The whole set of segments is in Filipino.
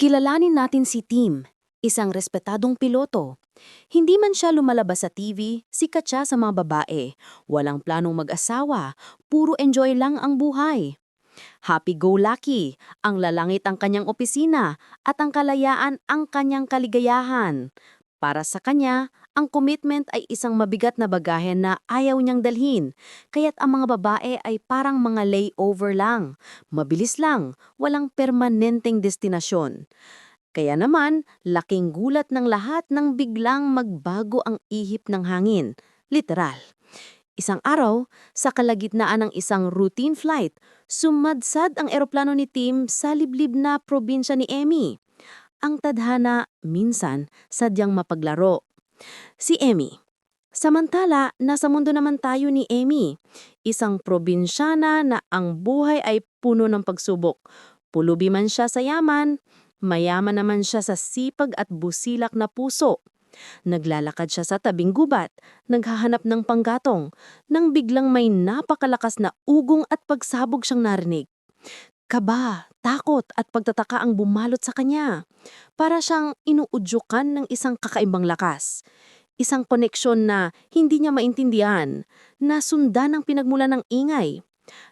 Kilalanin natin si Tim, isang respetadong piloto. Hindi man siya lumalabas sa TV, sikat siya sa mga babae. Walang planong mag-asawa, puro enjoy lang ang buhay. Happy-go-lucky, ang lalangit ang kanyang opisina at ang kalayaan ang kanyang kaligayahan. Para sa kanya, ang commitment ay isang mabigat na bagahe na ayaw niyang dalhin, kaya't ang mga babae ay parang mga layover lang. Mabilis lang, walang permanenteng destinasyon. Kaya naman, laking gulat ng lahat nang biglang magbago ang ihip ng hangin. Literal. Isang araw, sa kalagitnaan ng isang routine flight, sumadsad ang eroplano ni Tim sa liblib na probinsya ni Emmy. Ang tadhana, minsan, sadyang mapaglaro. Si Emmy. Samantala, nasa mundo naman tayo ni Emmy, isang probinsyana na ang buhay ay puno ng pagsubok. Pulubi man siya sa yaman, mayaman naman siya sa sipag at busilak na puso. Naglalakad siya sa tabing gubat, naghahanap ng panggatong, nang biglang may napakalakas na ugong at pagsabog siyang narinig. Kaba, takot at pagtataka ang bumalot sa kanya. Para siyang inuudyukan ng isang kakaibang lakas. Isang koneksyon na hindi niya maintindihan, na sundan ng pinagmula ng ingay.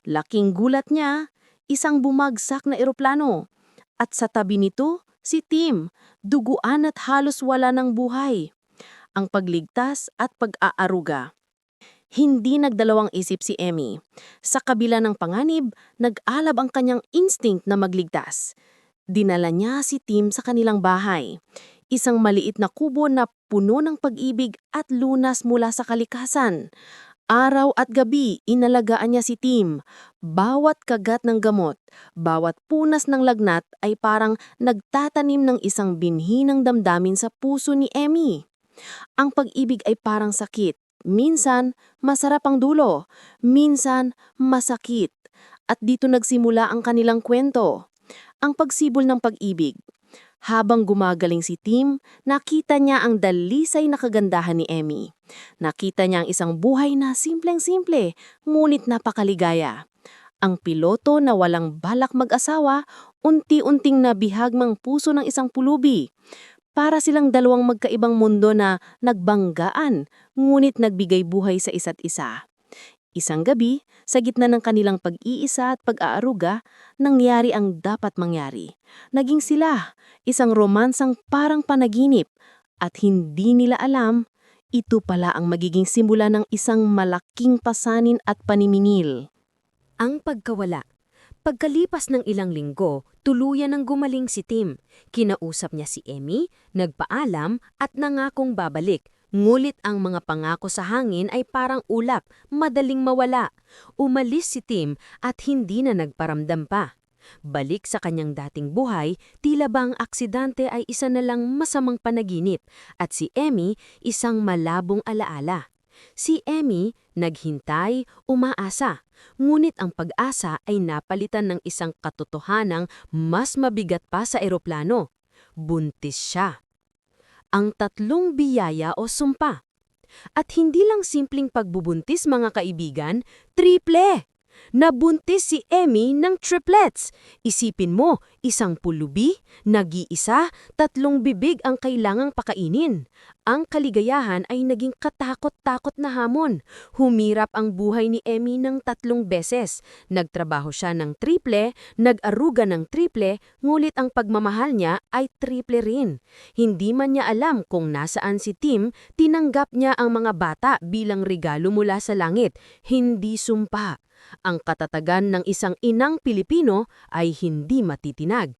Laking gulat niya, isang bumagsak na eroplano. At sa tabi nito, si Tim, duguan at halos wala ng buhay. Ang pagligtas at pag-aaruga. Hindi nagdalawang isip si Emmy. Sa kabila ng panganib, nag-alab ang kanyang instinct na magligtas. Dinala niya si Tim sa kanilang bahay. Isang maliit na kubo na puno ng pag-ibig at lunas mula sa kalikasan. Araw at gabi, inalagaan niya si Tim. Bawat kagat ng gamot, bawat punas ng lagnat ay parang nagtatanim ng isang binhi ng damdamin sa puso ni Emmy. Ang pag-ibig ay parang sakit, Minsan, masarap ang dulo. Minsan, masakit. At dito nagsimula ang kanilang kwento. Ang pagsibol ng pag-ibig. Habang gumagaling si Tim, nakita niya ang dalisay na kagandahan ni Emmy. Nakita niya ang isang buhay na simpleng-simple, ngunit napakaligaya. Ang piloto na walang balak mag-asawa, unti-unting nabihagmang puso ng isang pulubi. Para silang dalawang magkaibang mundo na nagbanggaan, ngunit nagbigay buhay sa isa't isa. Isang gabi, sa gitna ng kanilang pag-iisa at pag-aaruga, nangyari ang dapat mangyari. Naging sila, isang romansang parang panaginip, at hindi nila alam, ito pala ang magiging simula ng isang malaking pasanin at panimingil. Ang pagkawala Pagkalipas ng ilang linggo, tuluyan ng gumaling si Tim. Kinausap niya si Emmy, nagpaalam at nangakong babalik. Ngulit ang mga pangako sa hangin ay parang ulap, madaling mawala. Umalis si Tim at hindi na nagparamdam pa. Balik sa kanyang dating buhay, tila ba ang aksidante ay isa na lang masamang panaginip at si Emmy isang malabong alaala. Si Emmy naghintay, umaasa. Ngunit ang pag-asa ay napalitan ng isang katotohanang mas mabigat pa sa eroplano. Buntis siya. Ang tatlong biyaya o sumpa. At hindi lang simpleng pagbubuntis mga kaibigan, triple! Nabuntis si Emmy ng triplets. Isipin mo, isang pulubi, nag-iisa, tatlong bibig ang kailangang pakainin. Ang kaligayahan ay naging katakot-takot na hamon. Humirap ang buhay ni Emmy ng tatlong beses. Nagtrabaho siya ng triple, nag-aruga ng triple, ngulit ang pagmamahal niya ay triple rin. Hindi man niya alam kung nasaan si Tim, tinanggap niya ang mga bata bilang regalo mula sa langit, hindi sumpa. Ang katatagan ng isang inang Pilipino ay hindi matitinag.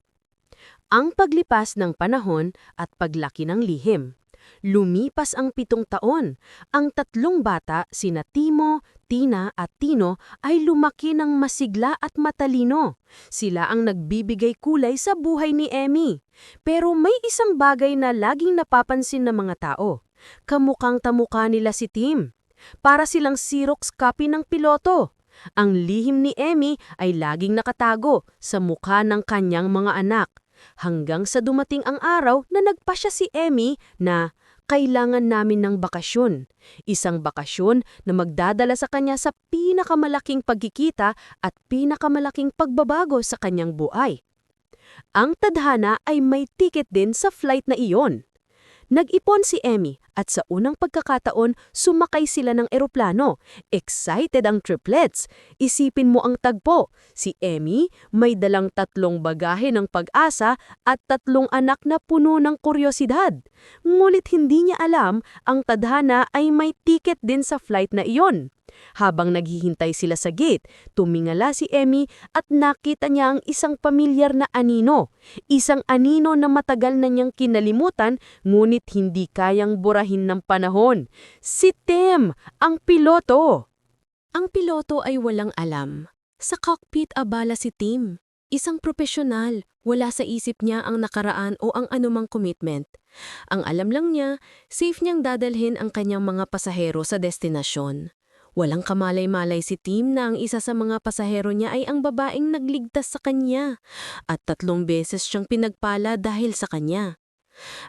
Ang paglipas ng panahon at paglaki ng lihim. Lumipas ang pitong taon. Ang tatlong bata, sina Timo, Tina at Tino, ay lumaki ng masigla at matalino. Sila ang nagbibigay kulay sa buhay ni Emmy. Pero may isang bagay na laging napapansin ng mga tao. Kamukhang tamuka nila si Tim. Para silang Xerox copy ng piloto. Ang lihim ni Emmy ay laging nakatago sa mukha ng kanyang mga anak. Hanggang sa dumating ang araw na nagpasya si Emmy na kailangan namin ng bakasyon. Isang bakasyon na magdadala sa kanya sa pinakamalaking pagkikita at pinakamalaking pagbabago sa kanyang buhay. Ang tadhana ay may ticket din sa flight na iyon. Nag-ipon si Emmy at sa unang pagkakataon sumakay sila ng eroplano. Excited ang triplets. Isipin mo ang tagpo. Si Emmy may dalang tatlong bagahe ng pag-asa at tatlong anak na puno ng kuryosidad. Ngunit hindi niya alam ang tadhana ay may ticket din sa flight na iyon. Habang naghihintay sila sa gate, tumingala si Emmy at nakita niya ang isang pamilyar na anino. Isang anino na matagal na niyang kinalimutan ngunit hindi kayang burahin ng panahon. Si Tim, ang piloto! Ang piloto ay walang alam. Sa cockpit abala si Tim. Isang profesional, wala sa isip niya ang nakaraan o ang anumang commitment. Ang alam lang niya, safe niyang dadalhin ang kanyang mga pasahero sa destinasyon. Walang kamalay-malay si Tim na ang isa sa mga pasahero niya ay ang babaeng nagligtas sa kanya at tatlong beses siyang pinagpala dahil sa kanya.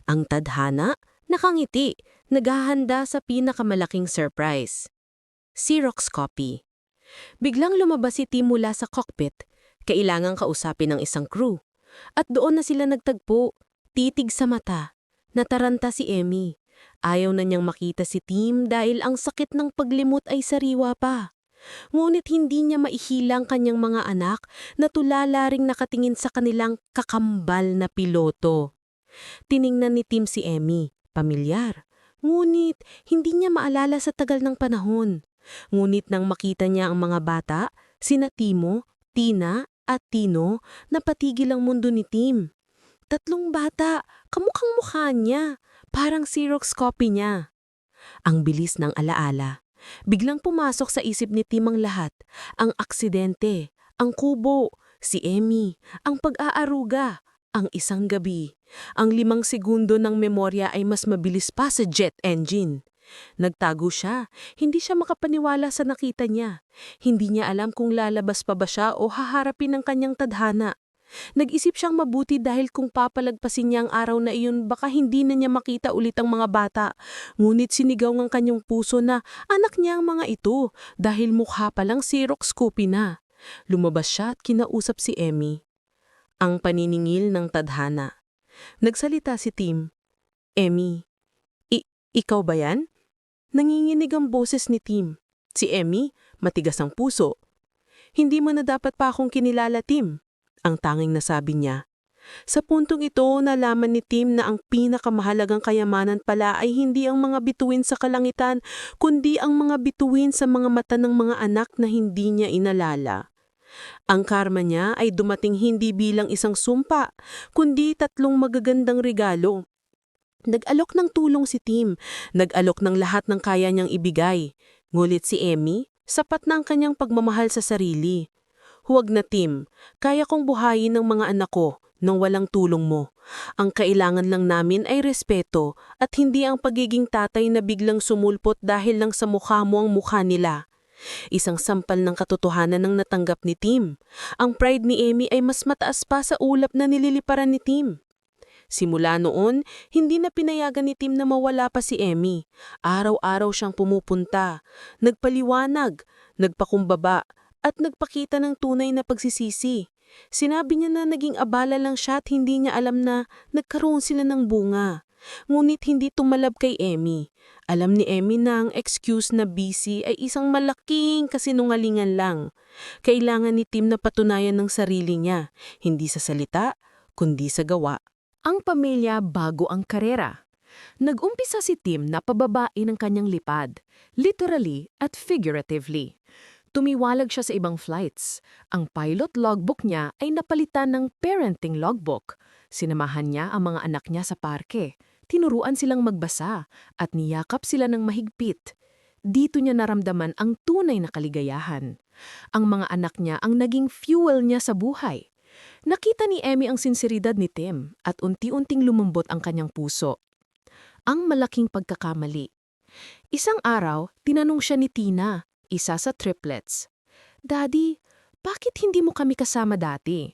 Ang tadhana, nakangiti, naghahanda sa pinakamalaking surprise. Xerox copy. Biglang lumabas si Tim mula sa cockpit. Kailangang kausapin ng isang crew. At doon na sila nagtagpo, titig sa mata. Nataranta si Emmy. Ayaw na niyang makita si Tim dahil ang sakit ng paglimot ay sariwa pa. Ngunit hindi niya maihilang kanyang mga anak na tulala ring nakatingin sa kanilang kakambal na piloto. Tiningnan ni Tim si Emmy, pamilyar. Ngunit hindi niya maalala sa tagal ng panahon. Ngunit nang makita niya ang mga bata, sina Timo, Tina at Tino, napatigil ang mundo ni Tim. Tatlong bata, kamukhang mukha niya, parang Xerox copy niya. Ang bilis ng alaala. Biglang pumasok sa isip ni Tim ang lahat. Ang aksidente, ang kubo, si Emmy, ang pag-aaruga, ang isang gabi. Ang limang segundo ng memorya ay mas mabilis pa sa jet engine. Nagtago siya. Hindi siya makapaniwala sa nakita niya. Hindi niya alam kung lalabas pa ba siya o haharapin ang kanyang tadhana. Nag-isip siyang mabuti dahil kung papalagpasin niya ang araw na iyon baka hindi na niya makita ulit ang mga bata. Ngunit sinigaw ng kanyang puso na anak niya ang mga ito dahil mukha palang Xerox copy na. Lumabas siya at kinausap si Emmy. Ang paniningil ng tadhana. Nagsalita si Tim. Emmy, ikaw ba yan? Nanginginig ang boses ni Tim. Si Emmy, matigas ang puso. Hindi mo na dapat pa akong kinilala, Tim ang tanging nasabi niya. Sa puntong ito, nalaman ni Tim na ang pinakamahalagang kayamanan pala ay hindi ang mga bituin sa kalangitan, kundi ang mga bituin sa mga mata ng mga anak na hindi niya inalala. Ang karma niya ay dumating hindi bilang isang sumpa, kundi tatlong magagandang regalo. Nag-alok ng tulong si Tim, nag-alok ng lahat ng kaya niyang ibigay. Ngulit si Emmy, sapat na ang kanyang pagmamahal sa sarili. Huwag na Tim, kaya kong buhayin ng mga anak ko nang walang tulong mo. Ang kailangan lang namin ay respeto at hindi ang pagiging tatay na biglang sumulpot dahil lang sa mukha mo ang mukha nila. Isang sampal ng katotohanan ng natanggap ni Tim. Ang pride ni Amy ay mas mataas pa sa ulap na nililiparan ni Tim. Simula noon, hindi na pinayagan ni Tim na mawala pa si Emmy. Araw-araw siyang pumupunta, nagpaliwanag, nagpakumbaba, at nagpakita ng tunay na pagsisisi. Sinabi niya na naging abala lang siya at hindi niya alam na nagkaroon sila ng bunga. Ngunit hindi tumalab kay Emmy. Alam ni Emmy na ang excuse na busy ay isang malaking kasinungalingan lang. Kailangan ni Tim na patunayan ng sarili niya, hindi sa salita, kundi sa gawa. Ang pamilya bago ang karera. Nag-umpisa si Tim na pababain ang kanyang lipad, literally at figuratively. Tumiwalag siya sa ibang flights. Ang pilot logbook niya ay napalitan ng parenting logbook. Sinamahan niya ang mga anak niya sa parke. Tinuruan silang magbasa at niyakap sila ng mahigpit. Dito niya naramdaman ang tunay na kaligayahan. Ang mga anak niya ang naging fuel niya sa buhay. Nakita ni Emmy ang sinseridad ni Tim at unti-unting lumambot ang kanyang puso. Ang malaking pagkakamali. Isang araw, tinanong siya ni Tina, isa sa triplets, Daddy, bakit hindi mo kami kasama dati?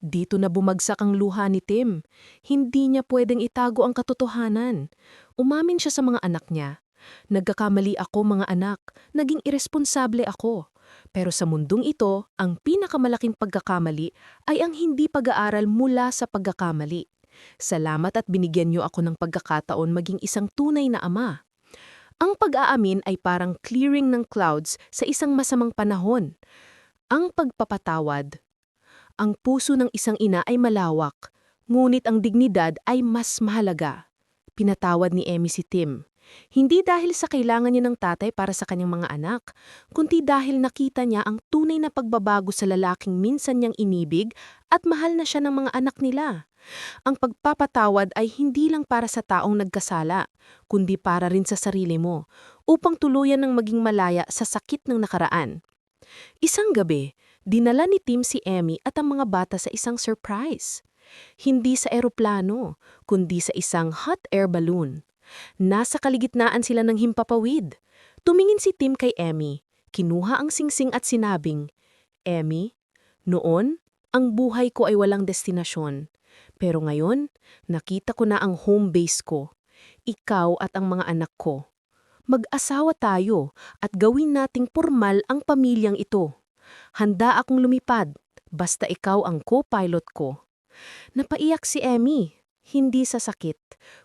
Dito na bumagsak ang luha ni Tim. Hindi niya pwedeng itago ang katotohanan. Umamin siya sa mga anak niya. Nagkakamali ako mga anak, naging irresponsable ako. Pero sa mundong ito, ang pinakamalaking pagkakamali ay ang hindi pag-aaral mula sa pagkakamali. Salamat at binigyan niyo ako ng pagkakataon maging isang tunay na ama. Ang pag-aamin ay parang clearing ng clouds sa isang masamang panahon. Ang pagpapatawad. Ang puso ng isang ina ay malawak, ngunit ang dignidad ay mas mahalaga. Pinatawad ni Emmy si Tim. Hindi dahil sa kailangan niya ng tatay para sa kanyang mga anak, kundi dahil nakita niya ang tunay na pagbabago sa lalaking minsan niyang inibig at mahal na siya ng mga anak nila. Ang pagpapatawad ay hindi lang para sa taong nagkasala, kundi para rin sa sarili mo, upang tuluyan ng maging malaya sa sakit ng nakaraan. Isang gabi, dinala ni Tim si Emmy at ang mga bata sa isang surprise. Hindi sa eroplano, kundi sa isang hot air balloon. Nasa kaligitnaan sila ng himpapawid. Tumingin si Tim kay Emmy, kinuha ang singsing at sinabing, Emmy, noon, ang buhay ko ay walang destinasyon. Pero ngayon, nakita ko na ang home base ko. Ikaw at ang mga anak ko. Mag-asawa tayo at gawin nating formal ang pamilyang ito. Handa akong lumipad, basta ikaw ang co-pilot ko. Napaiyak si Emmy, hindi sa sakit,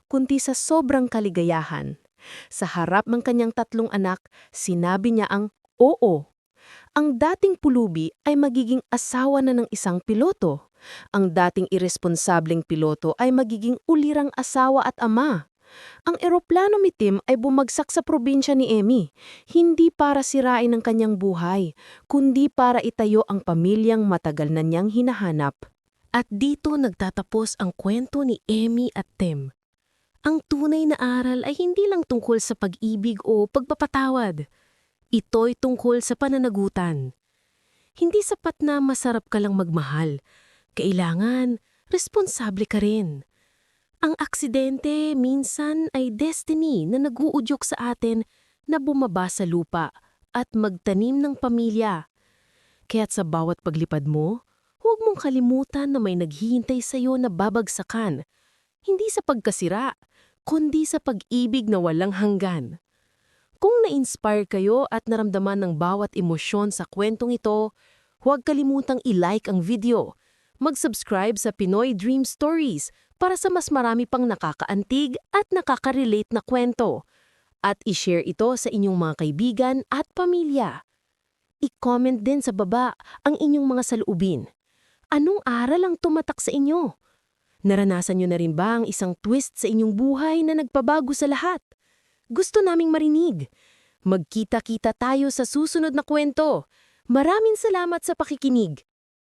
kundi sa sobrang kaligayahan. Sa harap ng kanyang tatlong anak, sinabi niya ang oo. Ang dating pulubi ay magiging asawa na ng isang piloto. Ang dating irresponsableng piloto ay magiging ulirang asawa at ama. Ang eroplano ni Tim ay bumagsak sa probinsya ni Emmy, hindi para sirain ang kanyang buhay, kundi para itayo ang pamilyang matagal na niyang hinahanap. At dito nagtatapos ang kwento ni Emmy at Tim. Ang tunay na aral ay hindi lang tungkol sa pag-ibig o pagpapatawad. Ito'y tungkol sa pananagutan. Hindi sapat na masarap ka lang magmahal. Kailangan, responsable ka rin. Ang aksidente minsan ay destiny na naguudyok sa atin na bumaba sa lupa at magtanim ng pamilya. Kaya't sa bawat paglipad mo, huwag mong kalimutan na may naghihintay sa iyo na babagsakan. Hindi sa pagkasira, kundi sa pag-ibig na walang hanggan. Kung na-inspire kayo at naramdaman ng bawat emosyon sa kwentong ito, huwag kalimutang i-like ang video. Mag-subscribe sa Pinoy Dream Stories para sa mas marami pang nakakaantig at nakaka-relate na kwento. At i-share ito sa inyong mga kaibigan at pamilya. I-comment din sa baba ang inyong mga saloobin. Anong aral ang tumatak sa inyo? Naranasan nyo na rin ba ang isang twist sa inyong buhay na nagpabago sa lahat? Gusto naming marinig. Magkita-kita tayo sa susunod na kwento. Maraming salamat sa pakikinig.